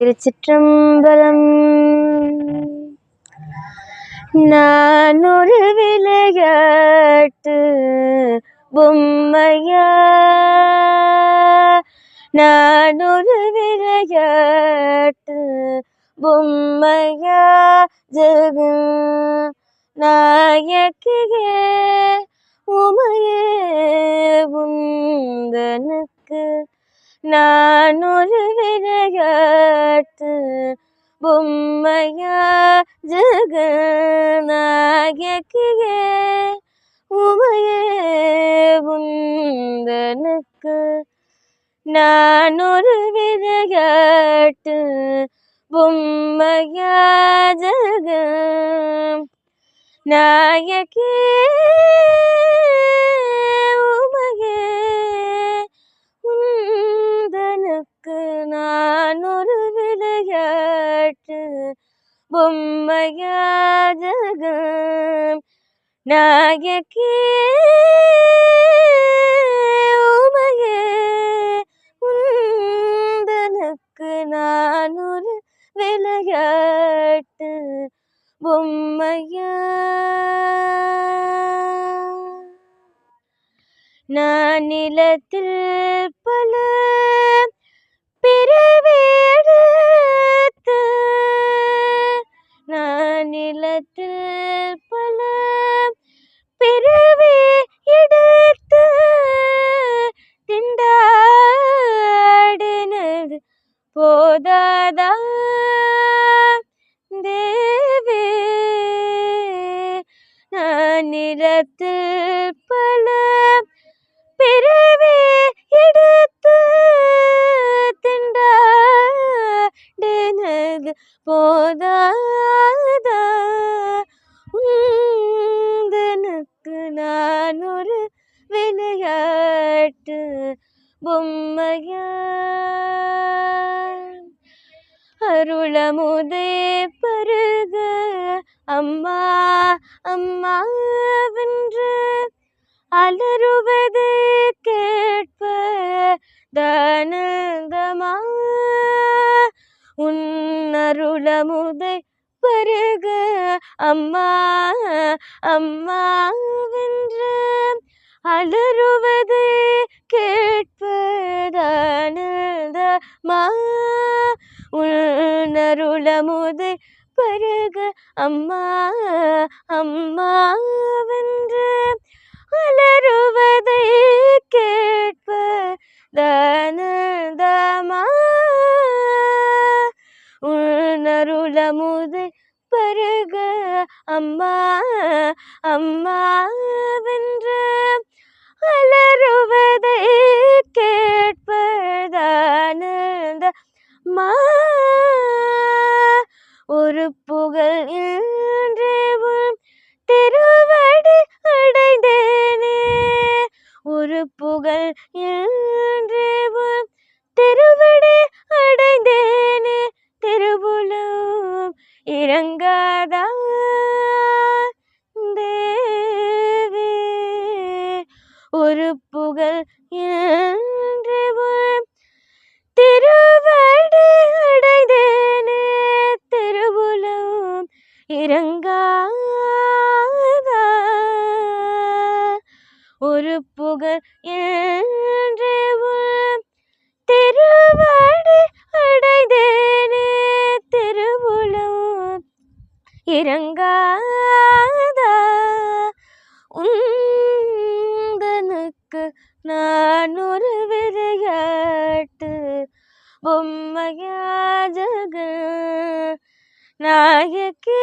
திருச்சிற்றம்பலம். நான் ஒரு விளையாட்டு பொம்மையா? நான் ஒரு விளையாட்டு பொம்மையா? ஜெக நாயக்கியே உமையே உந்தனுக்கு நான் ஒரு விளையாட்டு பொம்மையா ஜெகநாயகியே உமையே உந்தனுக்கு நான் ஒரு விளையாட்டு பொம்மையா ஜக நாயகி ஜெகம் நாயகி உமையே உந்தனுக்கு நான் ஒரு விளையாட்டு பொம்மையா? நான் நிலத்தில் பல நான் பல பிறவி எடுத்து திண்டாடினது போதாதா? உந்தனுக்கு நான் ஒரு விளையாட்டு பொம்மையா? அருளமுதே பரு அம்மா அம்மா வென்று அலறுவது கேட்ப தானந்தமா? உன்னருளமுதை பருக அம்மா அம்மா வென்று அலறுவது கேட்பதானந்தமா உன்னருளமுதை பருக அம்மா அம்மா வென்று அலறுவதை கேட்பதானந்தமா உணருளமுதை பருக அம்மா அம்மா வென்று அலறுவதை இறங்காதா? தேவே ஒரு புகழ் என்று திருவடி அடைந்தேனே திருவுலம் இறங்காதா? ஒரு புகழ் இறங்காதா? உந்தனுக்கு நான் ஒரு விளையாட்டு. பொம்மையா ஜக நாயகி.